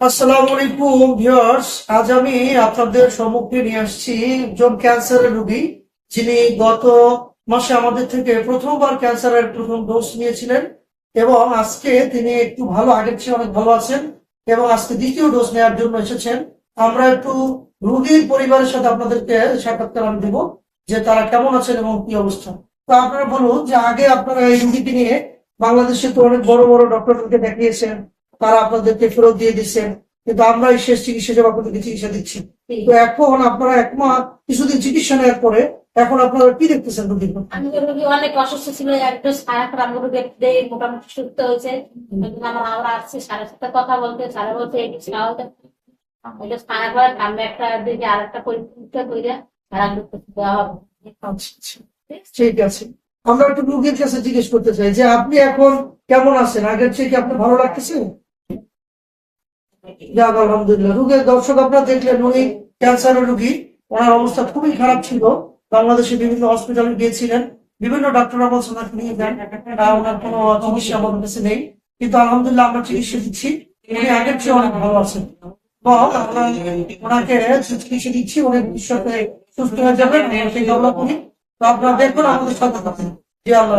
আসসালামু আলাইকুম আজ আমি আপনাদের সম্মুখে নিয়ে একজন যিনি গত মাসে আমাদের থেকে প্রথমবার নিয়েছিলেন এবং আজকে তিনি একটু ভালো, আগের অনেক ভালো আছেন এবং আজকে দ্বিতীয় ডোজ নেওয়ার জন্য এসেছেন। আমরা একটু রোগীর পরিবারের সাথে আপনাদেরকে সাক্ষাৎকার আমি দেবো যে তারা কেমন আছেন এবং কি অবস্থা। তো আপনারা বলুন যে আগে আপনারা এই রোগীকে নিয়ে বাংলাদেশে তো অনেক বড় বড় ডক্টরদেরকে দেখিয়েছেন তারা আপনাদেরকে ফেরত দিয়ে দিচ্ছেন কিন্তু আমরা এই শেষ চিকিৎসা হিসেবে আপনাদেরকে চিকিৎসা দিচ্ছি। তো এখন আপনারা এক মাস কিছুদিন চিকিৎসা নেওয়ার পরে এখন আপনারা কি দেখতেছেন রোগীর আমি রোগী অনেক অসুস্থ ছিল একটু সারা খারাপ রোগী দেখতে মোটামুটি সুস্থ হয়েছে। আমার আমরা আসছি সারের সাথে কথা বলতে সারা বলতে এটি সারা করে আমি একটা দিকে আর একটা পরীক্ষা করে সারা দেওয়া হবে। ঠিক আছে। আমরা একটু রোগীর কাছে জিজ্ঞেস করতে চাই যে আপনি এখন কেমন আছেন? আগের চেয়ে কি আপনার ভালো লাগতেছে? আলহামদুলিল্লাহ। রোগের দর্শক আপনারা দেখলেন, উনি ক্যান্সারের রোগী। ওনার অবস্থা খুবই খারাপ ছিল। বাংলাদেশে বিভিন্ন হসপিটালে গিয়েছিলেন। বিভিন্ন ডাক্তাররা ওনাকে নিয়ে যান। ওনার কোনো চিকিৎসা আমাদের কাছে নেই। কিন্তু আলহামদুলিল্লাহ আমরা চিকিৎসা দিচ্ছি। উনি আগের চেয়ে অনেক ভালো আছেন। ওনাকে চিকিৎসা দিচ্ছি। উনি ভবিষ্যতে সুস্থ হয়ে যাবেন। তো আপনারা দেখুন, আমাদের সাথে থাকুন। জি, আল্লাহ